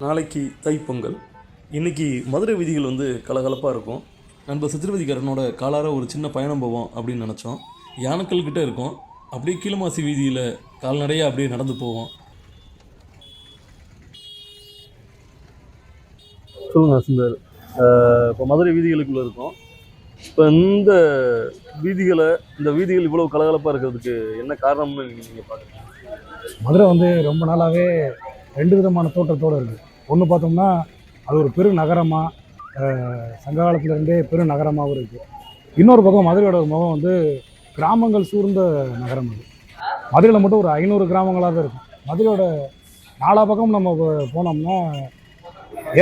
நாளைக்கு தைப்பொங்கல். இன்னைக்கு மதுரை வீதிகள் வந்து கலகலப்பாக இருக்கும். நண்பர் சித்திரவதிகாரனோட காலார ஒரு சின்ன பயணம் போவோம் அப்படின்னு நினச்சோம். யானைக்கல் கிட்ட இருக்கோம். அப்படியே கீழமாசி வீதியில் கால்நடையாக அப்படியே நடந்து போவோம். சொல்லுங்கள் சுந்தர். இப்போ மதுரை வீதிகளுக்குள்ளே இருக்கோம். இப்போ இந்த வீதிகளை இந்த வீதிகள் இவ்வளோ கலகலப்பாக இருக்கிறதுக்கு என்ன காரணம்னு நீங்கள் பார்க்குறீங்க மதுரை வந்து ரொம்ப நாளாகவே ரெண்டு விதமான தோற்றத்தோடு இருக்குது. ஒன்று பார்த்தோம்னா அது ஒரு பெரு நகரமாக சங்க காலத்துலேருந்தே பெரு நகரமாகவும் இருக்குது இன்னொரு பக்கம் மதுரையோட முகம் வந்து கிராமங்கள் சூழ்ந்த நகரம் அது. மதுரையில் மட்டும் ஒரு ஐநூறு கிராமங்களாக தான் இருக்கும். மதுரையோட நாலா பக்கம் நம்ம போனோம்னா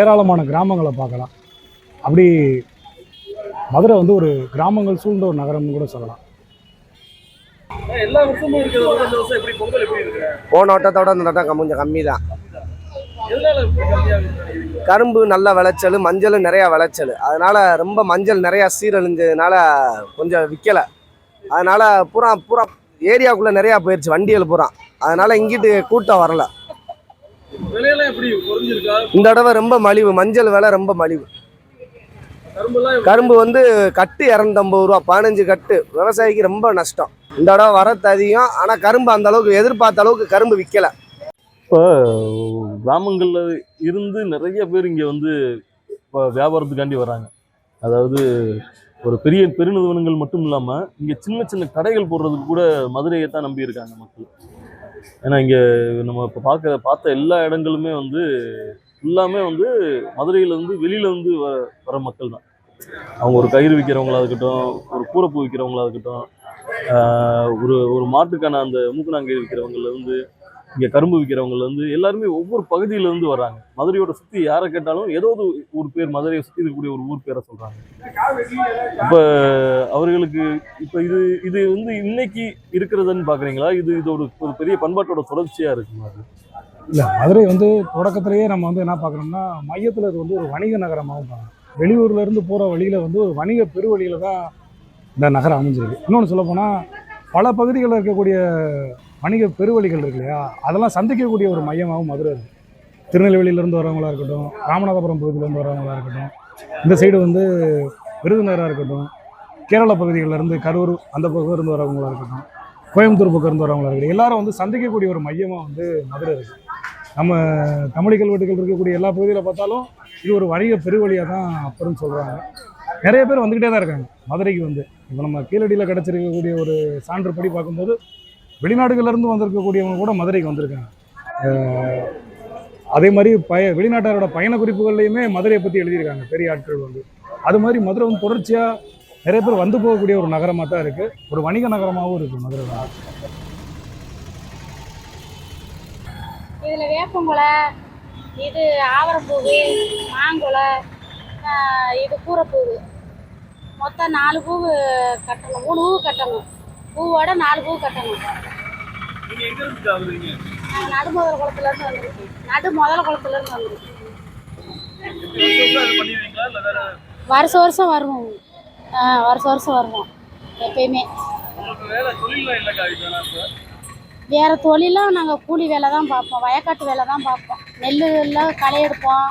ஏராளமான கிராமங்களை பார்க்கலாம். அப்படி மதுரை வந்து ஒரு கிராமங்கள் சூழ்ந்த ஒரு நகரம்னு கூட சொல்லலாம். எல்லா வருஷமும் இருக்கிறத இந்த வருஷம் எப்படி பொங்கல் எப்படி இருக்கு போன வட்டத்தோட இந்த வட்டம் கொஞ்சம் கம்மி தான் கரும்பு நல்ல விளைச்சல் மஞ்சள் நிறையா விளைச்சல். அதனால ரொம்ப மஞ்சள் நிறையா சீரழிஞ்சதுனால கொஞ்சம் விற்கலை அதனால பூரா பூரா ஏரியாவுக்குள்ளே நிறையா போயிடுச்சு வண்டிகள் பூரா. அதனால இங்கிட்டு கூட்டம் வரல. இந்த தடவை ரொம்ப மலிவு மஞ்சள் விலை ரொம்ப மலிவு. கரும்பு வந்து கட்டு இரநூத்தம்பது ரூபா பதினஞ்சு கட்டு. விவசாயிக்கு ரொம்ப நஷ்டம். இந்த தடவை வரத்து அதிகம். ஆனால் கரும்பு அந்த அளவுக்கு எதிர்பார்த்த அளவுக்கு கரும்பு விற்கலை இப்போ கிராமங்களில் இருந்து நிறைய பேர் இங்கே வந்து இப்போ வியாபாரத்துக்காண்டி வராங்க. அதாவது ஒரு பெரிய பெருநிறுவனங்கள் மட்டும் இல்லாமல் இங்கே சின்ன சின்ன கடைகள் போடுறதுக்கு கூட மதுரையை தான் நம்பி இருக்காங்க மக்கள். ஏன்னா இங்கே நம்ம இப்போ பார்க்க பார்த்த எல்லா இடங்களுமே வந்து எல்லாமே வந்து மதுரையிலேருந்து வெளியிலேருந்து வ வர மக்கள் தான் அவங்க ஒரு கயிறு விற்கிறவங்களா இருக்கட்டும் ஒரு கூரைப்பூ விற்கிறவங்களா இருக்கட்டும் ஒரு ஒரு மாட்டுக்கான அந்த மூக்கணாங்கயிறு விற்கிறவங்கலேருந்து இங்கே கரும்பு விற்கிறவங்கலேருந்து எல்லாருமே ஒவ்வொரு பகுதியிலேருந்து வராங்க மதுரையோட சுற்றி யாரை கேட்டாலும் ஏதோ ஒரு ஊர் பேர் மதுரையை சுற்றி இருக்கக்கூடிய ஒரு ஊர் பேரை சொல்கிறாங்க இப்போ அவர்களுக்கு இப்போ இது இது வந்து இன்னைக்கு இருக்கிறதுன்னு பார்க்குறீங்களா இது இது ஒரு ஒரு பெரிய பண்பாட்டோட தொடர்ச்சியாக இருக்குமா அது? இல்லை மதுரை வந்து தொடக்கத்திலேயே நம்ம வந்து என்ன பார்க்குறோம்னா மையத்தில் இது வந்து ஒரு வணிக நகரமாகவும் பார்க்குறோம். வெளியூர்லேருந்து போகிற வழியில் வந்து ஒரு வணிக பெருவழியில் தான் இந்த நகரம் அமைஞ்சிருக்கு. இன்னொன்று சொல்லப்போனால் பல பகுதிகளில் இருக்கக்கூடிய வணிக பெருவழிகள் இருக்கு இல்லையா? அதெல்லாம் சந்திக்கக்கூடிய ஒரு மையமாகவும் மதுரை இருக்குது திருநெல்வேலியிலேருந்து வரவங்களா இருக்கட்டும் ராமநாதபுரம் பகுதியிலேருந்து வரவங்களா இருக்கட்டும் இந்த சைடு வந்து விருதுநகராக இருக்கட்டும் கேரள பகுதிகளில் இருந்து கரூர் அந்த பகுதியிலேருந்து வரவங்களாக வரவங்களா இருக்கட்டும் கோயம்புத்தூர் பக்கம் இருந்து வரவங்களா எல்லாரும் வந்து சந்திக்கக்கூடிய ஒரு மையமாக வந்து மதுரை இருக்குது நம்ம தமிழ் கல்வெட்டுகள் இருக்கக்கூடிய எல்லா பகுதியில் பார்த்தாலும் இது ஒரு வணிக பெருவழியாக தான் அப்புறம் சொல்கிறாங்க நிறைய பேர் வந்துக்கிட்டே தான் இருக்காங்க. மதுரைக்கு வந்து. இப்போ நம்ம கீழடியில் கிடச்சிருக்கக்கூடிய ஒரு சான்று படி பார்க்கும்போது வெளிநாடுகள்ல இருந்து வந்திருக்கக்கூடியவங்க கூட மதுரைக்கு வந்திருக்காங்க. அதே மாதிரி பய வெளிநாட்டாரோட பயண குறிப்புகள்லையுமே மதுரையை பற்றி எழுதியிருக்காங்க. பெரிய ஆட்கள் வந்து. அது மாதிரி மதுரை வந்து தொடர்ச்சியாக நிறைய பேர் வந்து போகக்கூடிய ஒரு நகரமாக தான் இருக்குது ஒரு வணிக நகரமாகவும் இருக்குது மதுரை. இதில் வேப்பங்குலை இது ஆவரப்பூவு மாங்குலை இது கூரைப்பூவு. மொத்தம் நாலு பூவு கட்டணும் மூணு பூவு கட்டணும். பூவோட நாலு பூவு கட்டணும். நடு முதல் குளத்துலேருந்து வந்திருக்கோம். நடு முதல் குளத்துலேருந்து வேற வருஷம் வருஷம் வருவோம். வருஷம் வருஷம் வருவோம். எப்பயுமே. வேற தொழிலாம் வேறு நாங்கள் கூலி வேலை தான் பார்ப்போம். வயக்காட்டு வேலை தான் பார்ப்போம். நெல்லில் களை எடுப்போம்.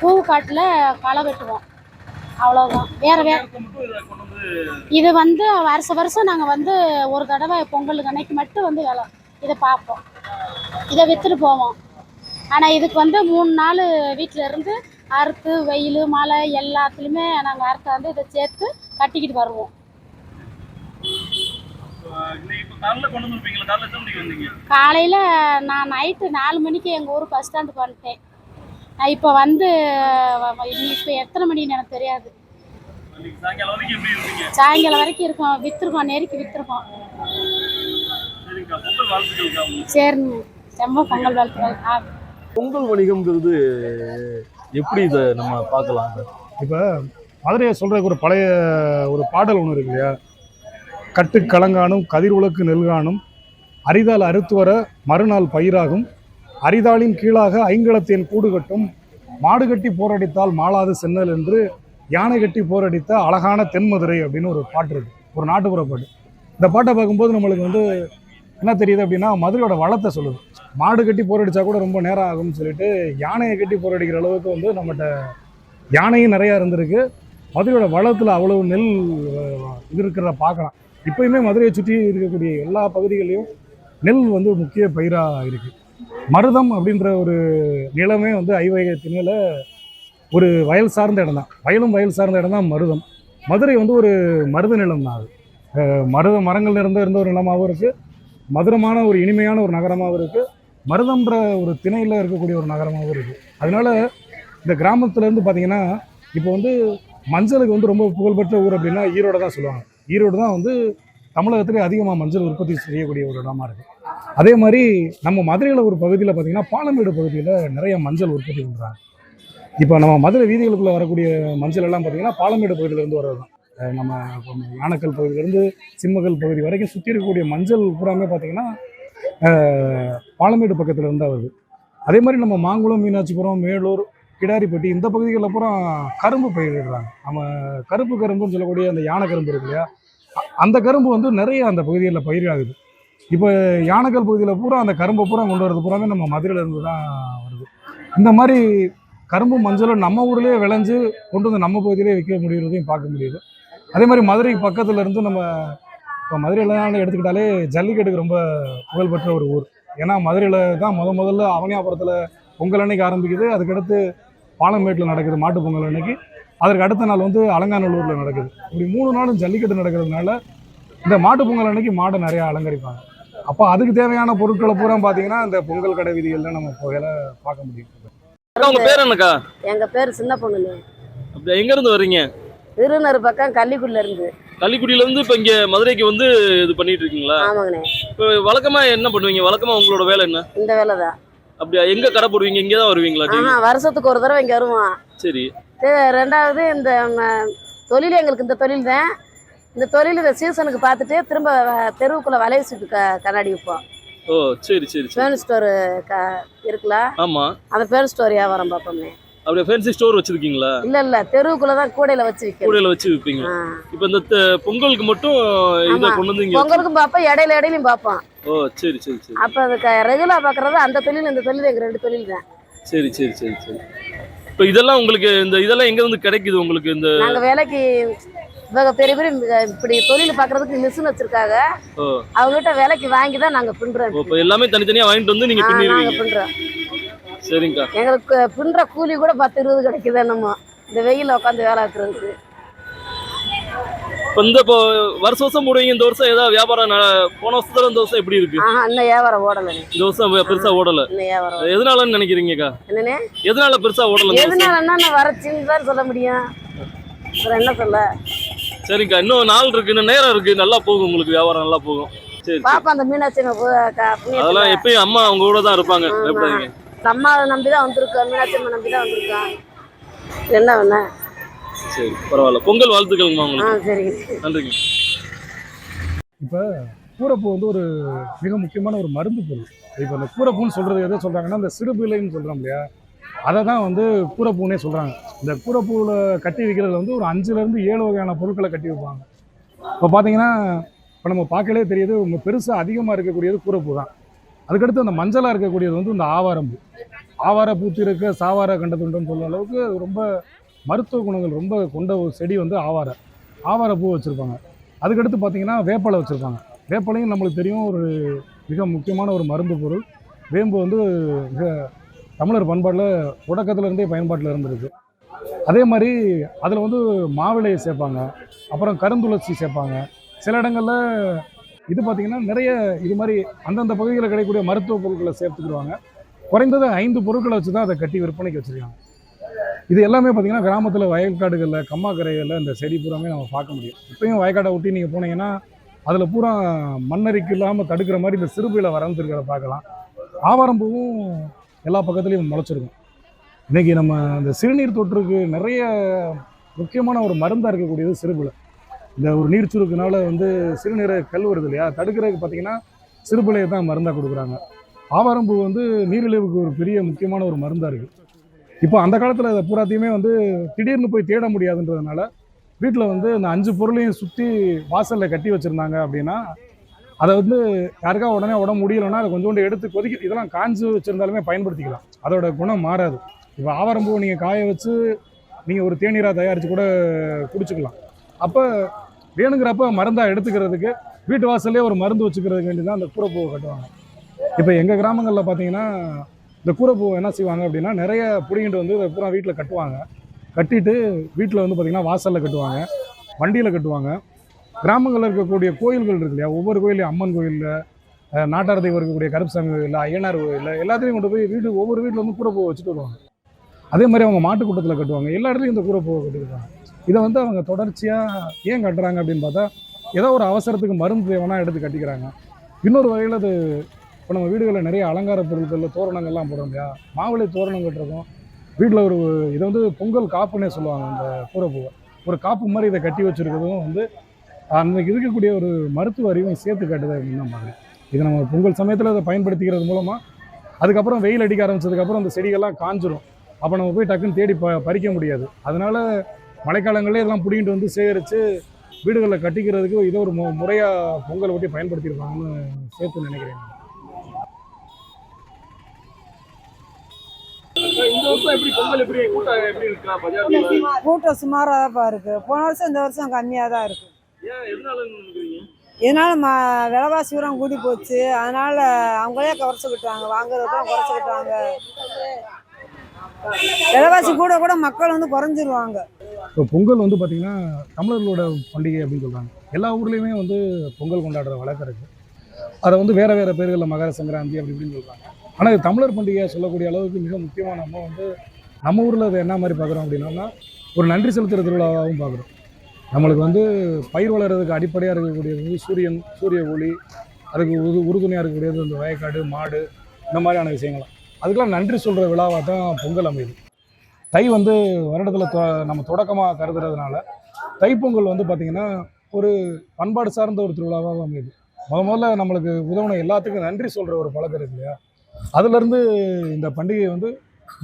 பூ காட்டில் களை வெட்டுவோம். அவ்வளோதான் வேறு வே மட்டும் இதை வந்து இது வந்து வருஷ வருஷம் நாங்கள் வந்து ஒரு தடவை பொங்கலுக்கு அன்னைக்கு மட்டும் வந்து வேலை. இதை பார்ப்போம். இதை விற்றுட்டு போவோம். ஆனால் இதுக்கு வந்து மூணு நாள் வீட்டில் இருந்து அறுத்து வெயில் மழை எல்லாத்துலேயுமே நாங்கள் அறுத்து வந்து இதை சேர்த்து கட்டிக்கிட்டு வருவோம். காலையில் நான் நைட்டு நாலு மணிக்கு எங்கள் ஊர் பஸ் ஸ்டாண்டுக்கு வந்துட்டேன். நான் இப்போ வந்து இப்போ எத்தனை மணின்னு எனக்கு தெரியாது. சாயங்காலம் வரைக்கும் இருக்கோம். விற்றுருக்கோம் நெருக்கி விற்றுருக்கோம் சரிங்க. ரொம்ப பொங்கல் வாழ்த்துக்கள். ஆ. பொங்கல் வணிகம்ங்கிறது எப்படி இதை நம்ம பார்க்கலாம்? இப்போ மதுரையை சொல்கிறதுக்கு ஒரு பழைய ஒரு பாடல் ஒன்று இருக்கு இல்லையா? கட்டு கலங்கானும் கதிர் உலக்கு நெல்கானும் அரிதால் அறுத்து வர மறுநாள் பயிராகும் அரிதாளின் கீழாக ஐங்கலத்தின் கூடு கட்டும் மாடு கட்டி போரடித்தால் மாளாது சென்னல் என்று யானை கட்டி போரடித்த அழகான தென்மதுரை அப்படின்னு ஒரு பாட்டு இருக்கு. ஒரு நாட்டுப்புற பாட்டு. இந்த பாட்டை பார்க்கும்போது நம்மளுக்கு வந்து என்ன தெரியுது அப்படின்னா மதுரையோட வளத்தை சொல்லுது. மாடு கட்டி போரடிச்சா கூட ரொம்ப நேரம் ஆகும்னு சொல்லிட்டு யானையை கட்டி போரடிக்கிற அளவுக்கு வந்து நம்மகிட்ட யானையும் நிறையா இருந்திருக்கு. மதுரையோட வளத்தில் அவ்வளவு நெல் இது இருக்கிறத பார்க்கலாம். இப்பயுமே மதுரையை சுற்றி இருக்கக்கூடிய எல்லா பகுதிகளிலும் நெல் வந்து முக்கிய பயிராக இருக்குது மருதம் அப்படின்ற ஒரு நிலமே வந்து ஐவகத்தினால ஒரு வயல் சார்ந்த இடம் தான். வயலும் வயல் சார்ந்த இடம் தான் மருதம். மதுரை வந்து ஒரு மருத நிலம் தான் அது. மருத மரங்கள் நிறைந்த இருந்த ஒரு நிலமாகவும் இருக்குது மதுரமான ஒரு இனிமையான ஒரு நகரமாகவும் இருக்குது மருதம்ன்ற ஒரு திணையில் இருக்கக்கூடிய ஒரு நகரமாகவும் இருக்குது அதனால இந்த கிராமத்துலேருந்து பார்த்தீங்கன்னா இப்போ வந்து மஞ்சளுக்கு வந்து ரொம்ப புகழ்பெற்ற ஊர் அப்படின்னா ஈரோடு தான் சொல்லுவாங்க. ஈரோடு தான் வந்து தமிழகத்திலே அதிகமாக மஞ்சள் உற்பத்தி செய்யக்கூடிய ஒரு இடமா இருக்குது அதே மாதிரி நம்ம மதுரையில் ஒரு பகுதியில் பார்த்தீங்கன்னா பாலமேடு பகுதியில் நிறைய மஞ்சள் உற்பத்தி பண்ணுறாங்க இப்போ நம்ம மதுரை வீதிகளுக்குள்ளே வரக்கூடிய மஞ்சள் எல்லாம் பார்த்தீங்கன்னா பாலமேடு பகுதியிலேருந்து வர்றது தான். நம்ம இப்போ யானக்கல் பகுதியிலேருந்து சிம்மக்கல் பகுதி வரைக்கும் சுற்றி இருக்கக்கூடிய மஞ்சள் பூராமே பார்த்திங்கன்னா பாலமேடு பக்கத்தில் இருந்தால் வருது. அதே மாதிரி நம்ம மாங்குளம் மீனாட்சிபுரம் மேலூர் கிடாரிப்பட்டி இந்த பகுதிகளில் பூரா கரும்பு பயிரிடுறாங்க. நம்ம கருப்பு கரும்புன்னு சொல்லக்கூடிய அந்த யானை கரும்பு இருக்கு இல்லையா? அந்த கரும்பு வந்து நிறைய அந்த பகுதிகளில் பயிராகுது இப்போ யானைக்கல் பகுதியில் பூரா அந்த கரும்பை பூரா கொண்டு வரது பூராமே நம்ம மதுரையிலேருந்து தான் வருது. இந்த மாதிரி கரும்பு மஞ்சளும் நம்ம ஊர்லேயே விளைஞ்சு கொண்டு வந்து நம்ம பகுதியிலே விற்க முடிகிறதையும் பார்க்க முடியுது. அதே மாதிரி மதுரைக்கு பக்கத்தில் இருந்து நம்ம இப்போ மதுரையில் எடுத்துக்கிட்டாலே ஜல்லிக்கட்டுக்கு ரொம்ப புகழ்பெற்ற ஒரு ஊர். ஏன்னா மதுரையில் தான் முத முதல்ல அவனியாபுரத்தில் பொங்கல் அன்னைக்கு ஆரம்பிக்குது. அதுக்கடுத்து பாலமேட்டில் நடக்குது மாட்டு பொங்கல் அன்னைக்கு. அதற்கு அடுத்த நாள் வந்து அலங்காநல்லூரில் நடக்குது. இப்படி மூணு நாளும் ஜல்லிக்கட்டு நடக்கிறதுனால இந்த மாட்டு பொங்கல் அன்னைக்கு மாடை நிறையா அலங்கரிப்பாங்க. அப்போ அதுக்கு தேவையான பொருட்களை பூரா பார்த்தீங்கன்னா இந்த பொங்கல் கடை வீதிகளில் நம்ம போகையில பார்க்க முடியும். உங்க பேர் என்னக்கா? எங்க பேர் சின்ன பொண்ணுங்க. அப்படியா எங்க இருந்து வர்றீங்க? திருநர் பக்கம் கள்ளிக்குடில இருந்து. கள்ளிக்குடியில இருந்து இப்ப இங்க மதுரைக்கு வந்து இது பண்ணிட்டு இருக்கீங்களா ஆமாங்கண்ணே. இப்போ வழக்கமா என்ன பண்ணுவீங்க? வழக்கமா உங்களோட வேலை என்ன? இந்த வேலை தான் அப்படியா? எங்க கடை போடுவீங்க? இங்கே தான் வருவீங்களா டெய்லி வருஷத்துக்கு ஒரு தடவை இங்க வருவோம். சரி. தெ- ரெண்டாவது இந்த ம, தொழில் எங்களுக்கு இந்த தொழில் தான் இந்த தொழில் இந்த சீசனுக்கு பார்த்துட்டு திரும்ப வ- தெருவுக்குள்ள வளைய சுட்டு க கண்ணாடி விற்போம். ஓ சரி சரி சரி. பேன் ஸ்டோர் க இருக்குல்ல ஆமா. அந்த பேன் ஸ்டோர் வியாபாரம் பார்ப்போம்னே அப்படியே ஃபேன்சி ஸ்டோர் வச்சிருக்கீங்களா? இல்ல இல்ல. தெருவுக்குள்ள தான் கூடையில வச்சு விற்கிறோம் கூடையில வச்சு விற்பீங்க. இப்போ இந்த த- பொங்கலுக்கு மட்டும் இதை ஆமா. கொண்டு வந்து இங்க பொங்கலுக்கும் பார்ப்போம் இடையில இடையிலையும் பார்ப்போம். ஓ சரி சரி சரி. அப்போ அது ரெகுலர் பார்க்கறது அந்த தொழில் இந்த தொழில் எங்க ரெண்டு தொழில் தான். சரி சரி சரி சரி. இப்போ இதெல்லாம் உங்களுக்கு இந்த இதெல்லாம் எங்க இருந்து கிடைக்குது உங்களுக்கு இந்த நாங்க வேலைக்கு இவங்க பெரிய பெரிய இப்படி தொழில் பார்க்கறதுக்கு மிஷின் வச்சிருக்காங்க. ஓ. அவங்ககிட்ட வேலைக்கு வாங்கி தான் நாங்க பின்றோம் இப்போ எல்லாமே தனித்தனியா வாங்கிட்டு வந்து நீங்க ஆ, நாங்க பின்னிடுவீங்க. பின்றோம் சரிங்கக்கா எங்களுக்கு பின்ற கூலி கூட பத்து இருபது கிடைக்குது என்னமோ. இந்த வெயில்ல உட்காந்து வேலை ஆக்குறதுக்கு இப்போ இந்த இப்போ வருஷம் வருஷம் போடுவீங்க இந்த வருஷம் ஏதாவது வியாபாரம் போன வருஷத்துல இந்த வருஷம் எப்படி இருக்கு? ஆஹா இன்னும் வியாபாரம் ஓடலை. இந்த வருஷம் பெருசா ஓடல. எதனாலன்னு நினைக்கிறீங்கக்கா? என்னண்ணே? எதனால பெருசா ஓடல இந்த வருஷம்? எதுனால என்ன வரச்சின்னு தான் சொல்ல முடியும். அப்புறம் என்ன சொல்ல? சரிங்கக்கா இன்னும் நாள் இருக்கு இன்னும் நேரம் இருக்கு நல்லா போகும் உங்களுக்கு வியாபாரம் நல்லா போகும். சரி. பாப்பா அந்த மீனாட்சி அதெல்லாம் எப்பயும் அம்மா அவங்க கூட தான் இருப்பாங்க ஆமா. பயப்படாதீங்க அம்மா நம்பி தான் வந்திருக்கோம். மீனாட்சி அம்மா நம்பி தான் வந்திருக்கோம். என்ன வேணா சரி பரவாயில்ல. பொங்கல் வாழ்த்துக்கள்மா ஆ உங்களுக்கு. சரிங்க நன்றிங்க. இப்போ கூரப்பூ வந்து ஒரு மிக முக்கியமான ஒரு மருந்து பொருள். இப்போ அந்த கூரப்பூன்னு சொல்கிறது எதை சொல்கிறாங்கன்னா இந்த சிறுபிள்ளைன்னு சொல்கிறோம் இல்லையா? அதை தான் வந்து கூரப்பூனே சொல்கிறாங்க இந்த கூரப்பூவில் கட்டி வைக்கிறதுல வந்து ஒரு அஞ்சுலேருந்து ஏழு வகையான பொருட்களை கட்டி வைப்பாங்க. இப்போ பார்த்தீங்கன்னா இப்போ நம்ம பார்க்கலே தெரியுது பெருசாக அதிகமாக இருக்கக்கூடியது கூரப்பூ தான். அதுக்கடுத்து அந்த மஞ்சளாக இருக்கக்கூடியது வந்து இந்த ஆவாரம்பூ. ஆவார பூத்திருக்க சாவார கண்டதுண்டன்னு சொல்ற அளவுக்கு ரொம்ப மருத்துவ குணங்கள் ரொம்ப கொண்ட ஒரு செடி வந்து ஆவார. ஆவார பூ வச்சுருப்பாங்க. அதுக்கடுத்து பார்த்திங்கன்னா வேப்பலை வச்சுருப்பாங்க. வேப்பலையும் நம்மளுக்கு தெரியும் ஒரு மிக முக்கியமான ஒரு மருந்து பொருள். வேம்பு வந்து மிக தமிழர் பண்பாட்டில் உடக்கத்துலேருந்தே பயன்பாட்டில் இருந்திருக்கு. அதே மாதிரி அதில் வந்து மாவிளையை சேர்ப்பாங்க. அப்புறம் கருந்துளசி சேர்ப்பாங்க. சில இடங்களில் இது பார்த்திங்கன்னா நிறைய இது மாதிரி அந்தந்த பகுதிகளில் கிடைக்கக்கூடிய மருத்துவ பொருட்களை சேர்த்துக்கிடுவாங்க. குறைந்தது ஐந்து பொருட்களை வச்சு தான் அதை கட்டி விற்பனைக்கு வச்சுருக்காங்க. இது எல்லாமே பார்த்தீங்கன்னா கிராமத்தில் வயல்காடுகளில் கம்மாக்கரைகளில் இந்த செடி பூராமே நம்ம பார்க்க முடியும். இப்போயும் வயக்காடை ஒட்டி நீங்கள் போனீங்கன்னா அதில் பூரா மண்ணரிக்கு இல்லாமல் தடுக்கிற மாதிரி இந்த சிறுபையில் வளர்ந்துருக்கிறத பார்க்கலாம். ஆவாரம்பூவும் எல்லா பக்கத்துலேயும் முளைச்சிருக்கும். இன்றைக்கி நம்ம இந்த சிறுநீர் தொற்றுக்கு நிறைய முக்கியமான ஒரு மருந்தாக இருக்கக்கூடியது சிறுபிலை இந்த ஒரு நீர் சுருக்குனால வந்து சிறுநீரை கல் வருது இல்லையா? தடுக்கிறதுக்கு பார்த்தீங்கன்னா சிறுபிலையை தான் மருந்தாக கொடுக்குறாங்க. ஆவாரம்பூ வந்து நீரிழிவுக்கு ஒரு பெரிய முக்கியமான ஒரு மருந்தாக இருக்குது இப்போ அந்த காலத்தில் அதை பூராத்தையுமே வந்து திடீர்னு போய் தேட முடியாதுன்றதுனால வீட்டில் வந்து இந்த அஞ்சு பொருளையும் சுற்றி வாசலில் கட்டி வச்சுருந்தாங்க அப்படின்னா அதை வந்து யாருக்கா உடனே உடம்பு முடியலைன்னா அதை கொஞ்சோண்டு எடுத்து கொதிக்க இதெல்லாம் காஞ்சு வச்சுருந்தாலுமே பயன்படுத்திக்கலாம். அதோட குணம் மாறாது. இப்போ ஆவாரம்பூ நீங்கள் காய வச்சு நீங்கள் ஒரு தேநீராக தயாரித்து கூட குடிச்சுக்கலாம். அப்போ வேணுங்கிறப்ப மருந்தாக எடுத்துக்கிறதுக்கு வீட்டு வாசல்லே ஒரு மருந்து வச்சுக்கிறதுக்கு வேண்டி தான் அந்த கூரைப்பூவை கட்டுவாங்க. இப்போ எங்கள் கிராமங்களில் பார்த்தீங்கன்னா இந்த கூரைப்பூவை என்ன செய்வாங்க அப்படின்னா நிறைய பிடிங்கிட்டு வந்து இதை பூரா வீட்டில் கட்டுவாங்க. கட்டிட்டு வீட்டில் வந்து பார்த்திங்கன்னா வாசலில் கட்டுவாங்க வண்டியில் கட்டுவாங்க. கிராமங்களில் இருக்கக்கூடிய கோயில்கள் இருக்கு இல்லையா? ஒவ்வொரு கோயிலையும் அம்மன் கோயிலில் நாட்டார் தெய்வம் இருக்கக்கூடிய கருப்புசாமி கோயில் ஐயனார் கோயில் எல்லாத்துலேயும் கொண்டு போய் வீடு ஒவ்வொரு வீட்டில் வந்து கூரைப்பூவை வச்சுட்டு வருவாங்க. அதே மாதிரி அவங்க மாட்டு கூட்டத்தில் கட்டுவாங்க. எல்லா இடத்துலையும் இந்த கூரைப்பூவை கட்டிருக்காங்க இதை வந்து அவங்க தொடர்ச்சியாக ஏன் கட்டுறாங்க அப்படின்னு பார்த்தா ஏதோ ஒரு அவசரத்துக்கு மருந்து தேவைன்னா எடுத்து கட்டிக்கிறாங்க. இன்னொரு வகையில் அது இப்போ நம்ம வீடுகளில் நிறைய அலங்கார பொருட்கள் தோரணங்கள்லாம் போடுறோம் இல்லையா? மாவிளை தோரணம் கட்டுறதும் வீட்டில் ஒரு இதை வந்து பொங்கல் காப்புன்னே சொல்லுவாங்க அந்த கூரைப்பூவை. ஒரு காப்பு மாதிரி இதை கட்டி வச்சுருக்கிறதும் வந்து அன்றைக்கு இருக்கக்கூடிய ஒரு மருத்துவ அறிவும் சேர்த்து காட்டுது அப்படின்னு மாதிரி இதை நம்ம பொங்கல் சமயத்தில் அதை பயன்படுத்திக்கிறது மூலமாக அதுக்கப்புறம் வெயில் அடிக்க ஆரம்பிச்சதுக்கப்புறம் அந்த செடிகள்லாம் காஞ்சிரும். அப்போ நம்ம போய் டக்குன்னு தேடி ப பறிக்க முடியாது. அதனால் மழைக்காலங்களே இதெல்லாம் பிடிங்கிட்டு வந்து சேகரித்து வீடுகளில் கட்டிக்கிறதுக்கு இதை ஒரு மு முறையாக பொங்கல் ஒட்டி பயன்படுத்தியிருப்பாங்கன்னு சேர்த்து நினைக்கிறேன். இந்த வருஷம் எப்படி பொங்கல் எப்படி கூட்டம் எப்படி இருக்கா? பஜார்ல கூட்டம் சுமாராக தான்ப்பா இருக்கு. போன வருஷம் இந்த வருஷம் கம்மியாக தான் இருக்கு இதனால ம விலைவாசி உரம் கூடி போச்சு அதனால அவங்களே குறைச்சிக்கிட்டாங்க. வாங்குறதுதான் குறைச்சிக்கிட்டாங்க. விலைவாசி கூட கூட மக்கள் வந்து குறைஞ்சிருவாங்க. இப்போ பொங்கல் வந்து பார்த்திங்கன்னா தமிழர்களோட பண்டிகை அப்படின்னு சொல்கிறாங்க எல்லா ஊர்லேயுமே வந்து பொங்கல் கொண்டாடுற வழக்கம் இருக்குது அதை வந்து வேறு வேறு பேர்களில் மகர சங்கராந்தி அப்படி இப்படின்னு சொல்கிறாங்க ஆனால் இது தமிழர் பண்டிகையை சொல்லக்கூடிய அளவுக்கு மிக முக்கியமாக நம்ம வந்து நம்ம ஊரில் அதை என்ன மாதிரி பார்க்குறோம் அப்படின்னா ஒரு நன்றி செலுத்துகிற திருவிழாவாகவும் பார்க்குறோம். நம்மளுக்கு வந்து பயிர் வளர்கிறதுக்கு அடிப்படையாக இருக்கக்கூடியது வந்து சூரியன் சூரிய ஒளி அதுக்கு உது உறுதுணையாக இருக்கக்கூடியது இந்த வயக்காடு மாடு இந்த மாதிரியான விஷயங்கள்லாம். அதுக்கெல்லாம் நன்றி சொல்கிற விழாவாக தான் பொங்கல் அமையுது. தை வந்து வருடத்தில் தொ நம்ம தொடக்கமாக கருதுறதுனால தைப்பொங்கல் வந்து பார்த்திங்கன்னா ஒரு பண்பாடு சார்ந்த ஒரு திருவிழாவாக அமையுது. முத முதல்ல நம்மளுக்கு உதவுன எல்லாத்துக்கும் நன்றி சொல்கிற ஒரு பழக்கம் இருக்கு இல்லையா? அதுலேருந்து இந்த பண்டிகை வந்து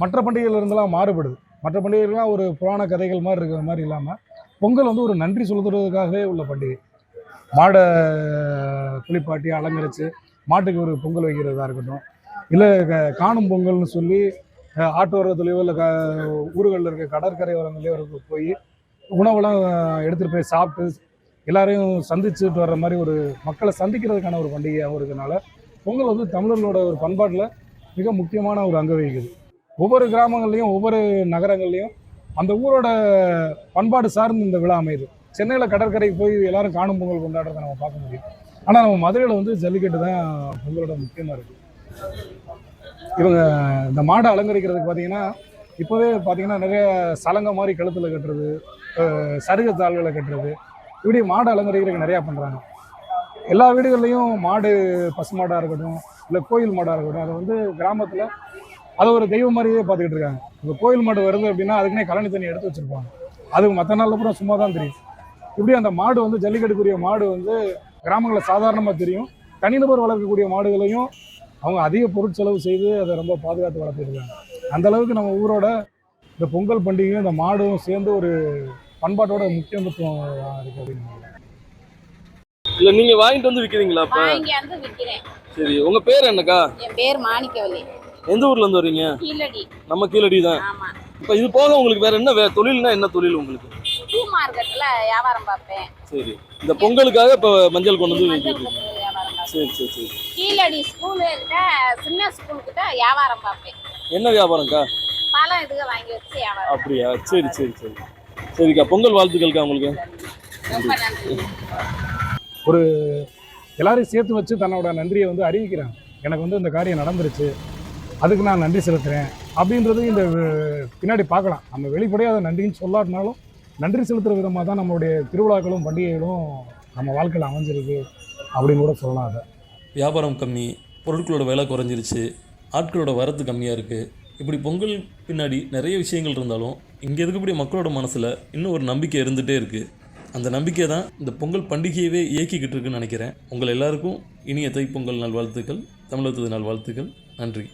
மற்ற பண்டிகையிலேருந்துலாம் மாறுபடுது. மற்ற பண்டிகைகள்லாம் ஒரு புராண கதைகள் மாதிரி இருக்கிற மாதிரி இல்லாமல் பொங்கல் வந்து ஒரு நன்றி சொல்கிறதுக்காகவே உள்ள பண்டிகை. மாடை குளிப்பாட்டி அலங்கரித்து மாட்டுக்கு ஒரு பொங்கல் வைக்கிறதா இருக்கட்டும் இல்லை காணும் பொங்கல்னு சொல்லி அஹ், ஆட்டோரத்துலேயோ இல்லை க ஊர்களில் இருக்க கடற்கரை ஓரங்களையோ இருக்க போய் உணவெல்லாம் எடுத்துகிட்டு போய் சாப்பிட்டு எல்லாரையும் சந்திச்சுட்டு வர்ற மாதிரி ஒரு மக்களை சந்திக்கிறதுக்கான ஒரு பண்டிகையாகவும் இருக்கனால பொங்கல் வந்து தமிழர்களோட ஒரு பண்பாட்டில் மிக முக்கியமான ஒரு அங்க வகிக்குது. ஒவ்வொரு கிராமங்கள்லையும் ஒவ்வொரு நகரங்கள்லையும் அந்த ஊரோட பண்பாடு சார்ந்து இந்த விழா அமையுது. சென்னையில் கடற்கரைக்கு போய் எல்லாரும் காணும் பொங்கல் கொண்டாடுறதை நம்ம பார்க்க முடியும். ஆனால் நம்ம மதுரையில் வந்து ஜல்லிக்கட்டு தான் பொங்கலோட முக்கியமாக இருக்குது இவங்க இந்த மாடை அலங்கரிக்கிறதுக்கு பார்த்தீங்கன்னா இப்போவே பார்த்தீங்கன்னா நிறைய சலங்கை மாதிரி கழுத்தில் கட்டுறது சருக தாள்களை கட்டுறது இப்படி மாடு அலங்கரிக்கிறதுக்கு நிறையா பண்ணுறாங்க எல்லா வீடுகள்லையும் மாடு பசு மாடாக இருக்கட்டும் இல்லை கோயில் மாடாக இருக்கட்டும் அதை வந்து கிராமத்தில் அதை ஒரு தெய்வம் மாதிரியே பார்த்துக்கிட்டு இருக்காங்க. இப்போ கோயில் மாடு வருது அப்படின்னா அதுக்குன்னே கழனி தண்ணி எடுத்து வச்சுருப்பாங்க. அது மற்ற நாளில் அப்புறம் சும்மா தான் தெரியும். இப்படி அந்த மாடு வந்து ஜல்லிக்கட்டுக்குரிய மாடு வந்து கிராமங்களில் சாதாரணமாக தெரியும். தனிநபர் வளர்க்கக்கூடிய மாடுகளையும் அவங்க அதிக பொருட்செலவு செய்து அதை ரொம்ப பாதுகாத்து வளர்த்துருக்காங்க. அந்த அளவுக்கு நம்ம ஊரோட இந்த பொங்கல் பண்டிகையும் இந்த மாடும் சேர்ந்து ஒரு பண்பாட்டோட முக்கியத்துவம் இருக்கு அப்படின்னு இல்ல நீங்க வாங்கிட்டு வந்து விக்கிறீங்களா அப்ப? வாங்கியாந்து விற்கிறேன் சரி உங்க பேர் என்னக்கா? என் பேர் மாணிக்கவல்லி எந்த ஊர்ல இருந்து வர்றீங்க கீழடி. நம்ம கீழடி தான். ஆமா. இப்ப இது போக உங்களுக்கு வேற என்ன வே தொழில்னா என்ன தொழில் உங்களுக்கு? பூ மார்க்கெட்ல வியாபாரம் பார்ப்பேன். சரி. இந்த பொங்கலுக்காக இப்ப மஞ்சள் கொண்டு வந்து மஞ்சள் விக்கிறீங்க. கொத்து சரி சரி சரி. கீழடி ஸ்கூலு கிட்ட சின்ன ஸ்கூல் கிட்ட வியாபாரம் பார்ப்பேன். என்ன வியாபாரம்க்கா? பழம் இதுக வாங்கி வச்சு வியாபாரம் அப்படியா? சரி சரி சரி. சரிக்கா பொங்கல் வாழ்த்துக்கள்க்கா உங்களுக்கு. ரொம்ப நன்றி. எல்லாரையும் சேர்த்து வச்சு தன்னோட நன்றியை வந்து அறிவிக்கிறாங்க எனக்கு வந்து இந்த காரியம் நடந்துருச்சு. அதுக்கு நான் நன்றி செலுத்துகிறேன் அப்படின்றது இந்த பின்னாடி பார்க்கலாம். நம்ம வெளிப்படையாக அதை நன்றின்னு சொல்லாட்டினாலும் நன்றி செலுத்துகிற விதமாக தான் நம்மளுடைய திருவிழாக்களும் பண்டிகைகளும் நம்ம வாழ்க்கையில் அமைஞ்சிருக்கு. அப்படின்னு கூட சொல்லலாம் அதை. வியாபாரம் கம்மி பொருட்களோட விலை குறைஞ்சிருச்சு ஆட்களோட வரத்து கம்மியாக இருக்குது இப்படி பொங்கல் பின்னாடி நிறைய விஷயங்கள் இருந்தாலும் இங்கே இருக்கக்கூடிய மக்களோட மனசில் இன்னும் ஒரு நம்பிக்கை இருந்துகிட்டே இருக்குது அந்த நம்பிக்கை தான் இந்த பொங்கல் பண்டிகையவே இயக்கிக்கிட்டு இருக்குன்னு நினைக்கிறேன். உங்கள் எல்லாருக்கும் இனிய தைப்பொங்கல் நல்வாழ்த்துக்கள் தமிழகத்து நல்வாழ்த்துக்கள். நன்றி.